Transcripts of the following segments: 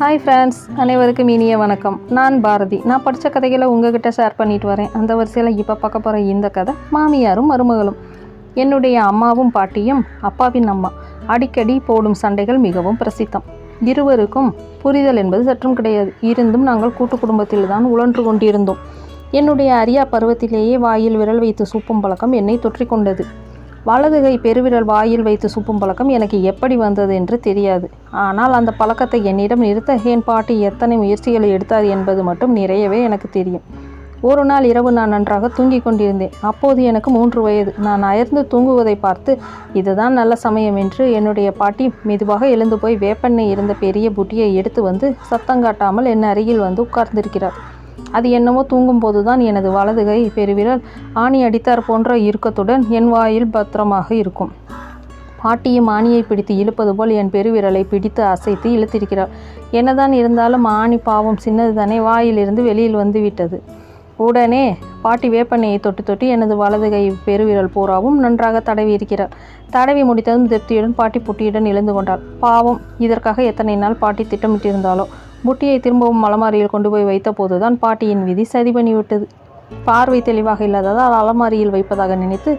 Hi friends அனைவருக்கும் இனிய வணக்கம். நான் பாரதி. நான் படித்த கதைகளை உங்ககிட்ட ஷேர் பண்ணிட்டு வரேன். அந்த வரிசையில் இப்போ பார்க்க போகிற இந்த கதை மாமியாரும் மருமகளும். என்னுடைய அம்மாவும் பாட்டியும் அப்பாவின் அம்மா. அடிக்கடி போடும் சண்டைகள் மிகவும் பிரசித்தம். இருவருக்கும் புரிதல் என்பது சற்றும் கிடையாது. இருந்தும் நாங்கள் கூட்டு குடும்பத்தில் தான் உழன்று கொண்டிருந்தோம். என்னுடைய அரியா பருவத்திலேயே வாயில் விரல் வைத்து சூப்பும் பழக்கம் என்னை தொற்றிக்கொண்டது வலதுகை பெருவிரல் வாயில் வைத்து சுப்பும் பழக்கம் எனக்கு எப்படி வந்தது என்று தெரியாது. ஆனால் அந்த பழக்கத்தை என்னிடம் நிறுத்த என் பாட்டி எத்தனை முயற்சிகளை எடுத்தார் என்பது மட்டும் நிறையவே எனக்கு தெரியும். ஒரு நாள் இரவு நான் நன்றாக தூங்கிக் கொண்டிருந்தேன். அப்போது எனக்கு மூன்று வயது. நான் அயர்ந்து தூங்குவதை பார்த்து இதுதான் நல்ல சமயம் என்று என்னுடைய பாட்டி மெதுவாக எழுந்து போய் வேப்பெண்ணெய் இருந்த பெரிய புட்டியை எடுத்து வந்து சத்தம் காட்டாமல் என் அருகில் வந்து உட்கார்ந்திருக்கிறார். அது என்னவோ தூங்கும்போது தான் எனது வலதுகை பெருவிரல் ஆணி அடித்தார் போன்ற இறுக்கத்துடன் என் வாயில் பத்திரமாக இருக்கும். பாட்டியும் ஆணியை பிடித்து இழுப்பது போல் என் பெருவிரலை பிடித்து அசைத்து இழுத்திருக்கிறார் என்னதான் இருந்தாலும் ஆணி பாவம் சின்னது தானே வாயிலிருந்து வெளியில் வந்து விட்டது உடனே பாட்டி வேப்பெண்ணெயை தொட்டு தொட்டு எனது வலது கை பெருவிரல் பூராவும் நன்றாக தடவி இருக்கிறார் தடவி முடித்ததும் திருப்தியுடன் பாட்டி புட்டியுடன் எழுந்து கொண்டாள். பாவம் இதற்காக எத்தனை நாள் பாட்டி திட்டமிட்டிருந்தாலோ புட்டியை திரும்பவும் அலமாரியில் கொண்டு போய் வைத்த போதுதான் பாட்டியின் விதி சதி பண்ணிவிட்டது பார்வை தெளிவாக இல்லாததால் அலமாரியில் வைப்பதாக நினைத்து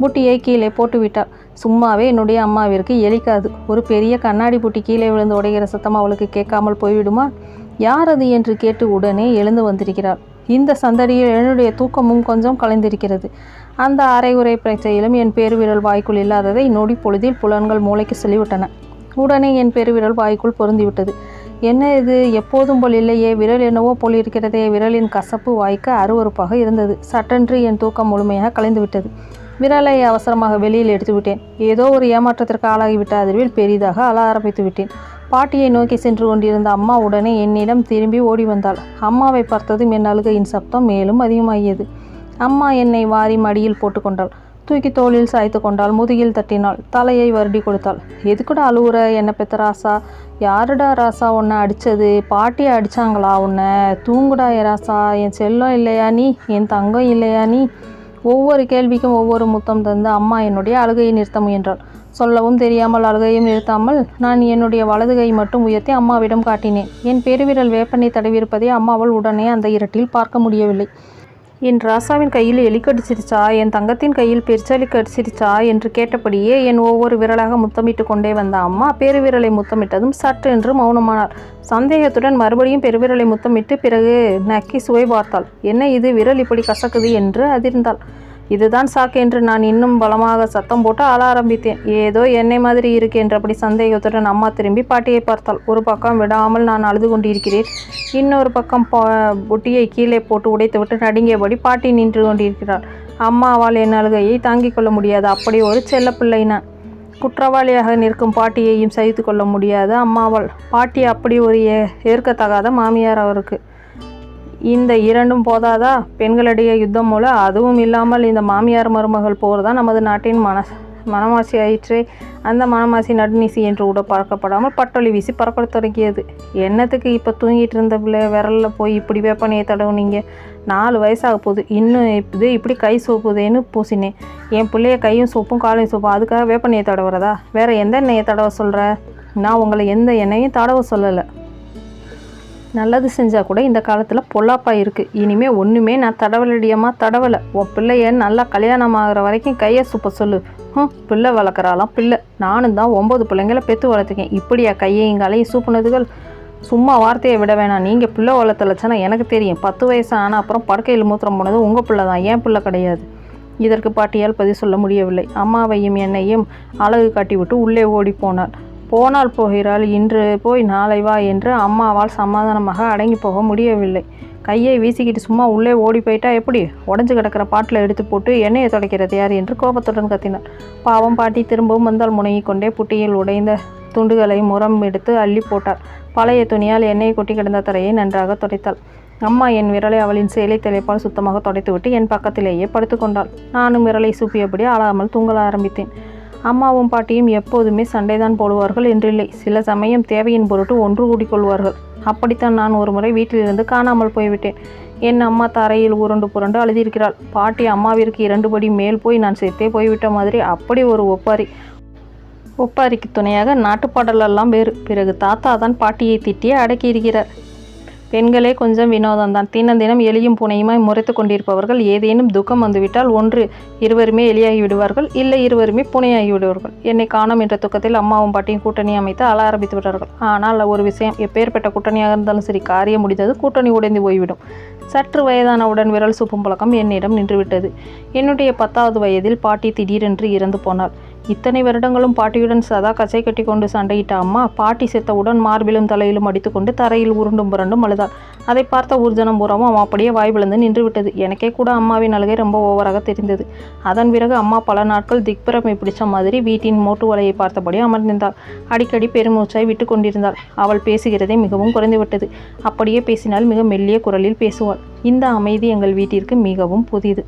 புட்டியை கீழே போட்டுவிட்டார் சும்மாவே என்னுடைய அம்மாவிற்கு எலிக்காது. ஒரு பெரிய கண்ணாடி புட்டி கீழே விழுந்து உடைகிற சத்தம் அவளுக்கு கேட்காமல் போய்விடுமா? யார் அது என்று கேட்டு உடனே எழுந்து வந்திருக்கிறார் இந்த சந்தடியில் என்னுடைய தூக்கமும் கொஞ்சம் கலைந்திருக்கிறது. அந்த அரைகுறை பிரச்சையிலும் என் பெருவிரல் வாய்க்குள் இல்லாததை நொடி பொழுதில் புலன்கள் மூளைக்கு சொல்லிவிட்டன. உடனே என் பெருவிரல் வாய்க்குள் பொருந்திவிட்டது. என்ன இது? எப்போதும் போல் இல்லையே. விரல் என்னவோ போல் இருக்கிறதே. விரலின் கசப்பு வாய்க்க அருவருப்பாக இருந்தது. சட்டென்று என் தூக்கம் முழுமையாக கலைந்துவிட்டது. விரலை அவசரமாக வெளியில் எடுத்துவிட்டேன். ஏதோ ஒரு ஏமாற்றத்திற்கு ஆளாகிவிட்ட அதிர்வில் பெரிதாக அழ ஆரம்பித்து விட்டேன். பாட்டியை நோக்கி சென்று கொண்டிருந்த அம்மா உடனே என்னிடம் திரும்பி ஓடி வந்தாள். அம்மாவை பார்த்ததும் என் அழுகையின் சப்தம் மேலும் அதிகமாகியது. அம்மா என்னை வாரி மடியில் போட்டுக்கொண்டாள் தூக்கி தோளில் சாய்த்து கொண்டாள். முதுகில் தட்டினாள். தலையை வருடி கொடுத்தாள். எதுக்குடா அழுவுற? என்ன பெத்த ராசா? யாருடா ராசா உன்னை அடித்தது பாட்டியை அடித்தாங்களா உன்னை? தூங்குடா ஏ ராசா. என் செல்லம் இல்லையா நீ? என் தங்கம் இல்லையா நீ? ஒவ்வொரு கேள்விக்கும் ஒவ்வொரு முத்தம் தந்து அம்மா என்னுடைய அழுகையை நிறுத்த முயன்றாள். சொல்லவும் தெரியாமல் அழுகையும் நிறுத்தாமல் நான் என்னுடைய வலது கை மட்டும் உயர்த்தி அம்மாவிடம் காட்டினேன். என் பெருவிரல் வேப்பனை தடவியிருப்பதை அம்மாவால் உடனே அந்த இரட்டில் பார்க்க முடியவில்லை. என் ராசாவின் கையில் எலி கடிச்சிருச்சா என் தங்கத்தின் கையில் பெருச்சலி கடிச்சிருச்சா? என்று கேட்டபடியே என் ஒவ்வொரு விரலாக முத்தமிட்டு கொண்டே வந்த அம்மா பெருவிரலை முத்தமிட்டதும் சற்று என்று மௌனமானாள். சந்தேகத்துடன் மறுபடியும் பெருவிரலை முத்தமிட்டு பிறகு நக்கி சுவை பார்த்தாள். என்ன இது? விரல் இப்படி கசக்குது? என்று அதிர்ந்தாள். இதுதான் சாக்கு என்று நான் இன்னும் பலமாக சத்தம் போட்டு அழ ஆரம்பித்தேன். ஏதோ என்னை மாதிரி இருக்கு என்றபடி சந்தேகத்துடன் அம்மா திரும்பி பாட்டியை பார்த்தாள். ஒரு பக்கம் விடாமல் நான் அழுது கொண்டிருக்கிறேன். இன்னொரு பக்கம் பொட்டியை கீழே போட்டு உடைத்துவிட்டு நடுங்கியபடி பாட்டி நின்று கொண்டிருக்கிறாள். அம்மாவால் என் அழுகையை தாங்கிக் கொள்ள முடியாது. அப்படி ஒரு செல்லப்பிள்ளை நான் குற்றவாளியாக நிற்கும் பாட்டியையும் சகித்து கொள்ள முடியாது. அம்மாவால் பாட்டி அப்படி ஒரு ஏ ஏற்கத்தகாத மாமியார் அவருக்கு. இந்த இரண்டும் போதாதா? பெண்களிடையே யுத்தம் மூலம் அதுவும் இல்லாமல் இந்த மாமியார் மருமகள் போர் தான் நமது நாட்டின் மன மனமாசி ஆயிற்றே அந்த மனமாசி நடுநீசி என்று கூட பார்க்கப்படாமல் பட்டொலி வீசி பறக்க தொடங்கியது. என்னத்துக்கு இப்போ தூங்கிட்டு இருந்த பிள்ளை விரலில் போய் இப்படி வேப்பனையை தடவுனீங்க? நாலு வயசாக போகுது. இன்னும் இது இப்படி கை சோப்புதேன்னு பூசினேன். என் பிள்ளைய கையும் சோப்பும் காலையும் சோப்பும் அதுக்காக வேப்பனையை தடவுறதா? வேறு எந்த எண்ணெயை தடவ சொல்கிற நான் உங்களை எந்த எண்ணெயும் தடவ சொல்லலை. நல்லது செஞ்சால் கூட இந்த காலத்தில் பொல்லாப்பா இருக்குது இனிமேல் ஒன்றுமே நான் தடவலடியமாக தடவலை. உன் பிள்ளைய நல்லா கல்யாணம் ஆகிற வரைக்கும் கையை சுப்ப சொல்லு. ம் பிள்ளை வளர்க்குறாலாம் பிள்ளை. நானும் தான் ஒம்பது பிள்ளைங்களை பெற்று வளர்த்துக்கேன். இப்படியா கையையும் காலையும் சூப்புனதுகள்? சும்மா வார்த்தையை விட வேணாம். நீங்கள் பிள்ளை வளர்த்தலைச்சனா எனக்கு தெரியும். பத்து வயசு ஆனால் அப்புறம் படுக்கையில் மூத்திரம் போனது உங்கள் பிள்ளை தான். ஏன் பிள்ளை கிடையாது. இதற்கு பாட்டியால் பதில் சொல்ல முடியவில்லை. அம்மாவையும் என்னையும் அழகு காட்டிவிட்டு உள்ளே ஓடி போனாள். போனால் போகிறாள் இன்று போய் நாளை வா என்று அம்மாவால் சமாதானமாக அடங்கி போக முடியவில்லை. கையை வீசிக்கிட்டு சும்மா உள்ளே ஓடி போயிட்டா எப்படி? உடஞ்சு கிடக்கிற பாட்டில் எடுத்து போட்டு எண்ணெயை துடைக்கிறது யார் என்று கோபத்துடன் கத்தினார் பாவம் பாட்டி திரும்பவும் வந்தால் முனங்கி கொண்டே புட்டியில் உடைந்த துண்டுகளை முறம் எடுத்து அள்ளி போட்டார் பழைய துணியால் எண்ணெயை கொட்டி கிடந்த தரையை நன்றாக துடைத்தாள். அம்மா என் விரலை அவளின் சேலை தலைப்பால் சுத்தமாக துடைத்துவிட்டு என் பக்கத்திலேயே படுத்துக்கொண்டாள் நானும் விரலை சூப்பியபடி அழாமல் தூங்கல ஆரம்பித்தேன். அம்மாவும் பாட்டியும் எப்போதுமே சண்டைதான் போடுவார்கள் என்றில்லை. சில சமயம் தேவையின் பொருட்டு ஒன்று கூடிக்கொள்வார்கள். அப்படித்தான் நான் ஒரு முறை வீட்டிலிருந்து காணாமல் போய்விட்டேன். என் அம்மா தரையில் உருண்டு புரண்டு அழுதியிருக்கிறாள். பாட்டி அம்மாவிற்கு இரண்டு படி மேல் போய் நான் செத்தே போய்விட்ட மாதிரி அப்படி ஒரு ஒப்பாரி. ஒப்பாரிக்கு துணையாக நாட்டுப்பாடலெல்லாம் வேறு. பிறகு தாத்தா தான் பாட்டியை திட்டியே அடக்கியிருக்கிறார். பெண்களே கொஞ்சம் வினோதம்தான். தினம் தினம் எலியும் புனையுமாய் முறைத்து கொண்டிருப்பவர்கள் ஏதேனும் துக்கம் வந்துவிட்டால் ஒன்று இருவருமே எலியாகி விடுவார்கள் இல்லை இருவருமே புனையாகி விடுவார்கள் என்னை காணோம் என்ற துக்கத்தில் அம்மாவும் பாட்டியும் கூட்டணி அமைத்து அழ ஆரம்பித்து விட்டார்கள். ஆனால் ஒரு விஷயம் எப்பேற்பட்ட கூட்டணியாக இருந்தாலும் சரி காரியம் முடிந்தது கூட்டணி உடைந்து போய்விடும். சற்று வயதானவுடன் விரல் சூப்பும் பழக்கம் என்னிடம் நின்றுவிட்டது. என்னுடைய பத்தாவது வயதில் பாட்டி திடீரென்று இறந்து போனாள். இத்தனை வருடங்களும் பாட்டியுடன் சதா கசை கட்டி கொண்டு சண்டையிட்ட அம்மா பாட்டி செத்தவுடன் மார்பிலும் தலையிலும் அடித்துக்கொண்டு தரையில் உருண்டும் புரண்டும் அழுதாள். அதை பார்த்த ஊர்ஜனம் பூராவும் அப்படியே வாய் விழுந்து நின்று விட்டது. எனக்கே கூட அம்மாவின் அழுகை ரொம்ப ஓவராக தெரிந்தது. அதன் பிறகு அம்மா பல நாட்கள் திக்பிரமை பிடிச்ச மாதிரி வீட்டின் மோட்டு வலையை பார்த்தபடி அமர்ந்திருந்தாள். அடிக்கடி பெருமூச்சாய் விட்டு கொண்டிருந்தாள். அவள் பேசுகிறதே மிகவும் குறைந்துவிட்டது அப்படியே பேசினால் மிக மெல்லிய குரலில் பேசுவாள். இந்த அமைதி எங்கள் வீட்டிற்கு மிகவும் புதிது.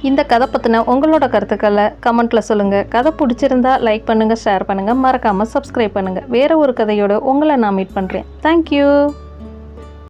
இந்த கதை பற்றின உங்களோட கருத்துக்களை கமெண்ட்டில் சொல்லுங்கள் கதை பிடிச்சிருந்தா லைக் பண்ணுங்கள் ஷேர் பண்ணுங்கள் மறக்காமல் சப்ஸ்கிரைப் பண்ணுங்கள் வேறு ஒரு கதையோடு உங்களை நான் மீட் பண்ணுறேன் தேங்க்யூ